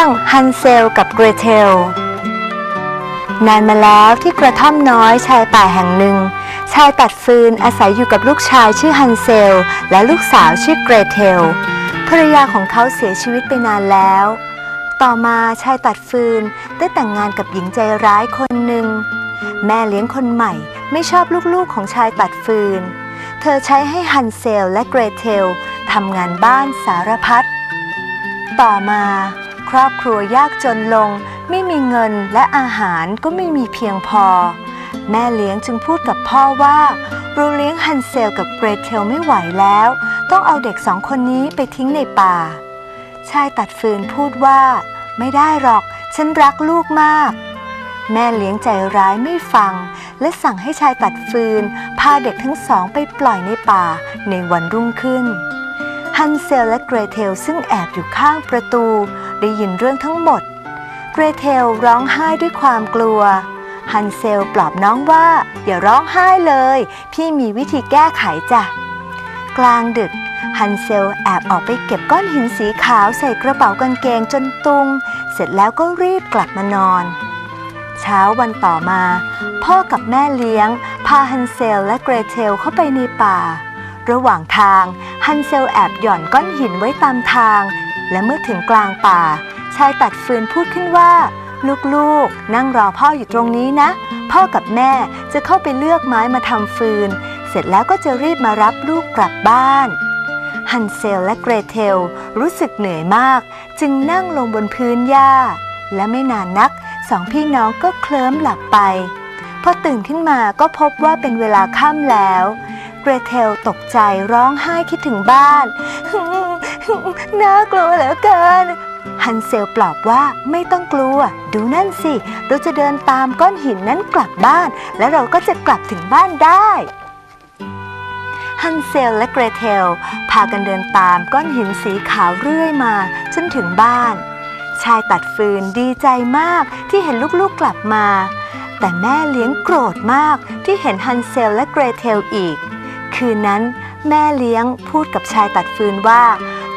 รื่องฮันเซลกับเกรเทล นานมาแล้วที่กระท่อมน้อยชายป่าแห่งหนึ่ง ชายตัดฟืนอาศัยอยู่กับลูกชายชื่อฮันเซล และลูกสาวชื่อเกรเทลภรรยาของเขาเสียชีวิตไปนานแล้ว ต่อมาชายตัดฟืนได้แต่งงานกับหญิงใจร้ายคนหนึ่ง แม่เลี้ยงคนใหม่ไม่ชอบลูกๆของชายตัดฟืน เธอใช้ให้ฮันเซลและเกรเทลทำงานบ้านสารพัดต่อมา ครอบครัวยากจนลง ไม่มีเงินและอาหารก็ไม่มีเพียงพอ แม่เลี้ยงจึงพูดกับพ่อว่าเราเลี้ยงฮันเซลกับเกรเทลไม่ไหวแล้ว ต้องเอาเด็กสองคนนี้ไปทิ้งในป่า ชายตัดฟืนพูดว่า ไม่ได้หรอก ฉันรักลูกมาก แม่เลี้ยงใจร้ายไม่ฟัง และสั่งให้ชายตัดฟืน พาเด็กทั้งสองไปปล่อยในป่าในวันรุ่งขึ้น ฮันเซลและเกรเทลซึ่งแอบอยู่ข้างประตู ได้ยินเรื่องทั้งหมด เกรเทลร้องไห้ด้วยความกลัว ฮันเซลปลอบน้องว่า อย่าร้องไห้เลย พี่มีวิธีแก้ไขจ้ะ กลางดึก ฮันเซลแอบออกไปเก็บก้อนหินสีขาวใส่กระเป๋ากางเกงจนตุง เสร็จแล้วก็รีบกลับมานอน เช้าวันต่อมา พ่อกับแม่เลี้ยง พาฮันเซลและเกรเทลเข้าไปในป่า ระหว่างทางฮันเซลแอบหย่อนก้อนหินไว้ตามทาง และเมื่อถึงกลางป่า ชายตัดฟืนพูดขึ้นว่า ลูกๆ นั่งรอพ่ออยู่ตรงนี้นะ พ่อกับแม่จะเข้าไปเลือกไม้มาทำฟืน เสร็จแล้วก็จะรีบมารับลูกกลับบ้านฮันเซลและเกรเทลรู้สึกเหนื่อยมาก จึงนั่งลงบนพื้นหญ้า และไม่นานนักสองพี่น้องก็เคลิ้มหลับไป พอตื่นขึ้นมาก็พบว่าเป็นเวลาค่ำแล้ว เกรเทลตกใจร้องไห้คิดถึงบ้าน น่ากลัวเหลือเกิน ฮันเซลปลอบว่าไม่ต้องกลัว ดูนั่นสิ เราจะเดินตามก้อนหินนั้นกลับบ้าน และเราก็จะกลับถึงบ้านได้ฮันเซลและเกรเทล พากันเดินตามก้อนหินสีขาวเรื่อยมา จนถึงบ้าน ชายตัดฟืนดีใจมากที่เห็นลูกๆกลับมา แต่แม่เลี้ยงโกรธมากที่เห็นฮันเซลและเกรเทลอีก คืนนั้น แม่เลี้ยงพูดกับชายตัดฟืนว่า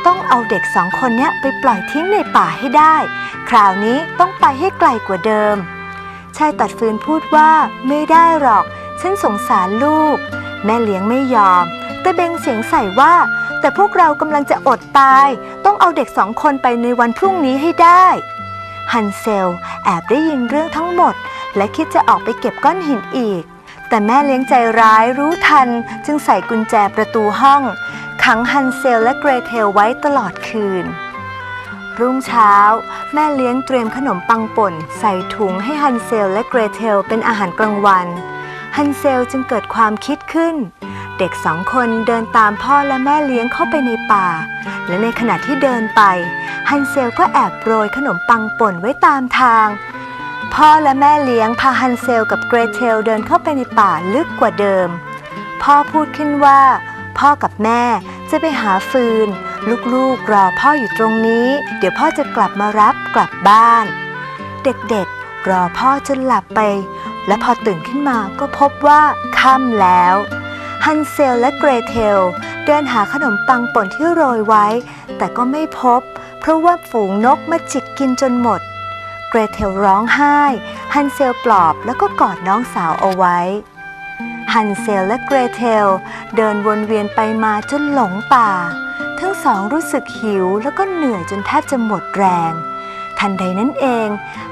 ต้องเอาเด็กสองคนเนี้ยไปปล่อยทิ้งในป่าให้ได้ คราวนี้ต้องไปให้ไกลกว่าเดิม ชายตัดฟืนพูดว่าไม่ได้หรอก ฉันสงสารลูก แม่เลี้ยงไม่ยอม แต่เบงเสียงใส่ว่า แต่พวกเรากำลังจะอดตาย ต้องเอาเด็กสองคนไปในวันพรุ่งนี้ให้ได้ฮันเซล แอบได้ยินเรื่องทั้งหมด และคิดจะออกไปเก็บก้อนหินอีก แต่แม่เลี้ยงใจร้ายรู้ทันจึงใส่กุญแจประตูห้อง ขังฮันเซลและเกรเทลไว้ตลอดคืน รุ่งเช้า แม่เลี้ยงเตรียมขนมปังป่น ใส่ถุงให้ฮันเซลและเกรเทลเป็นอาหารกลางวัน ฮันเซลจึงเกิดความคิดขึ้น เด็กสองคนเดินตามพ่อและแม่เลี้ยงเข้าไปในป่า และในขณะที่เดินไป ฮันเซลก็แอบโปรยขนมปังป่นไว้ตามทาง พ่อและแม่เลี้ยงพาฮันเซลกับเกรเทลเดินเข้าไปในป่าลึกกว่าเดิม พ่อพูดขึ้นว่า พ่อกับแม่จะไปหาฟืน ลูกๆรอพ่ออยู่ตรงนี้ เดี๋ยวพ่อจะกลับมารับกลับบ้าน เด็กๆ รอพ่อจนหลับไป และพอตื่นขึ้นมาก็พบว่าค่ำแล้วฮันเซลและเกรเทลเดินหาขนมปังป่นที่โรยไว้ แต่ก็ไม่พบ เพราะว่าฝูงนกมาจิกกินจนหมด เกรเทลร้องไห้ ฮันเซลปลอบแล้วก็กอดน้องสาวเอาไว้ ฮันเซลและเกรเทลเดินวนเวียนไปมาจนหลงป่า ทั้งสองรู้สึกหิวแล้วก็เหนื่อยจนแทบจะหมดแรง ทันใดนั้นเอง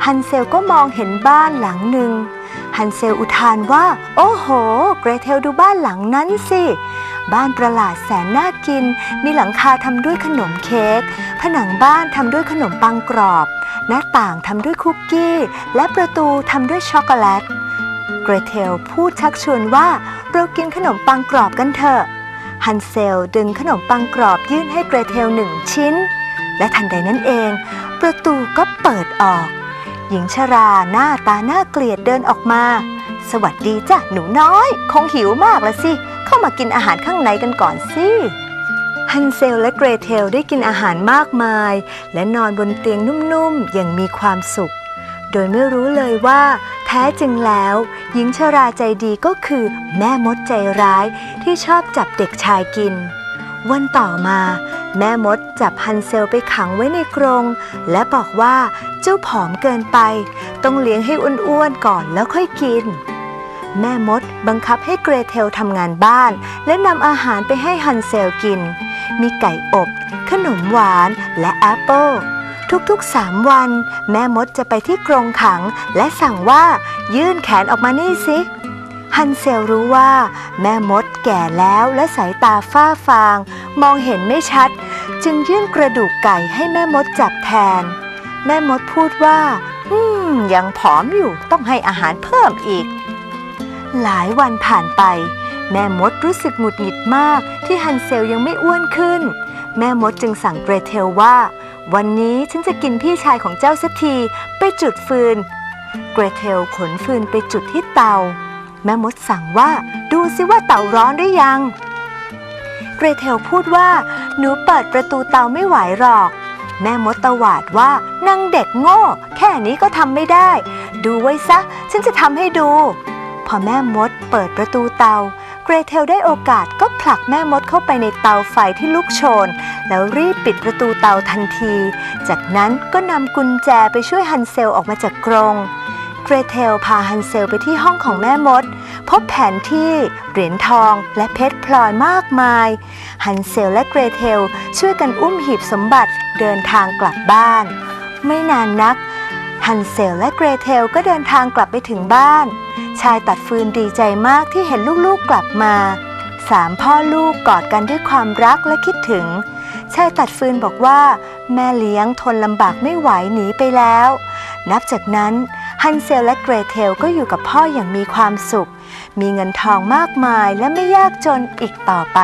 ฮันเซลก็มองเห็นบ้านหลังหนึ่ง ฮันเซลอุทานว่า โอ้โห เกรเทลดูบ้านหลังนั้นสิบ้านประหลาดแสนน่ากิน มีหลังคาทำด้วยขนมเค้ก ผนังบ้านทำด้วยขนมปังกรอบ หน้าต่างทำด้วยคุกกี้ และประตูทำด้วยช็อกโกแลต เกรเทลพูดชักชวนว่าเรากินขนมปังกรอบกันเถอะ ฮันเซลดึงขนมปังกรอบยื่นให้เกรเทลหนึ่งชิ้น และทันใดนั้นเอง ประตูก็เปิดออก หญิงชราหน้าตาน่าเกลียดเดินออกมา สวัสดีจ้ะหนูน้อย คงหิวมากละสิ เข้ามากินอาหารข้างในกันก่อนสิ ฮันเซลและเกรเทลได้กินอาหารมากมาย และนอนบนเตียงนุ่มๆ อย่างมีความสุข โดยไม่รู้เลยว่า แท้จริงแล้ว หญิงชราใจดีก็คือแม่มดใจร้ายที่ชอบจับเด็กชายกิน วันต่อมา แม่มดจับฮันเซลไปขังไว้ในกรง และบอกว่าเจ้าผอมเกินไป ต้องเลี้ยงให้อ้วนๆก่อนแล้วค่อยกินแม่มดบังคับให้เกรเทลทำงานบ้าน และนำอาหารไปให้ฮันเซลกิน มีไก่อบ ขนมหวานและแอปเปิลทุกๆสามวัน แม่มดจะไปที่กรงขัง และสั่งว่ายื่นแขนออกมานี่สิฮันเซลรู้ว่า แม่มดแก่แล้วและสายตาฝ้าฟาง มองเห็นไม่ชัด จึงยื่นกระดูกไก่ให้แม่มดจับแทน แม่มดพูดว่า อืม ยังผอมอยู่ต้องให้อาหารเพิ่มอีก หลายวันผ่านไป แม่มดรู้สึกหงุดหงิดมากที่ฮันเซลยังไม่อ้วนขึ้น แม่มดจึงสั่งเกรเทลว่า วันนี้ฉันจะกินพี่ชายของเจ้าสักทีไปจุดฟืน เกรเทลขนฟืนไปจุดที่เตา แม่มดสั่งว่าดูสิว่าเตาร้อนหรือยัง เกรเทลพูดว่า หนูเปิดประตูเตาไม่ไหวหรอก แม่มดตวาดว่านางเด็กโง่ แค่นี้ก็ทำไม่ได้ ดูไว้ซะ ฉันจะทำให้ดู พอแม่มดเปิดประตูเตา รเทลได้โอกาสก็ผลักแม่มดเข้าไปในเตาไฟที่ลุกโชน แล้วรีบปิดประตูเตาทันที จากนั้นก็นำกุญแจไปช่วยฮันเซลออกมาจากกรงเกรเทลพาฮันเซลไปที่ห้องของแม่มด พบแผนที่เหรียญทองและเพชรพลอยมากมาย ฮันเซลและเกรเทลช่วยกันอุ้มหีบสมบัติเดินทางกลับบ้าน ไม่นานนัก ฮันเซลและเกรเทลก็เดินทางกลับไปถึงบ้าน ชายตัดฟืนดีใจมากที่เห็นลูกๆกลับมา สามพ่อลูกกอดกันด้วยความรักและคิดถึง ชายตัดฟืนบอกว่า แม่เลี้ยงทนลำบากไม่ไหวหนีไปแล้ว นับจากนั้นฮันเซลและเกรเทลก็อยู่กับพ่ออย่างมีความสุข มีเงินทองมากมายและไม่ยากจนอีกต่อไป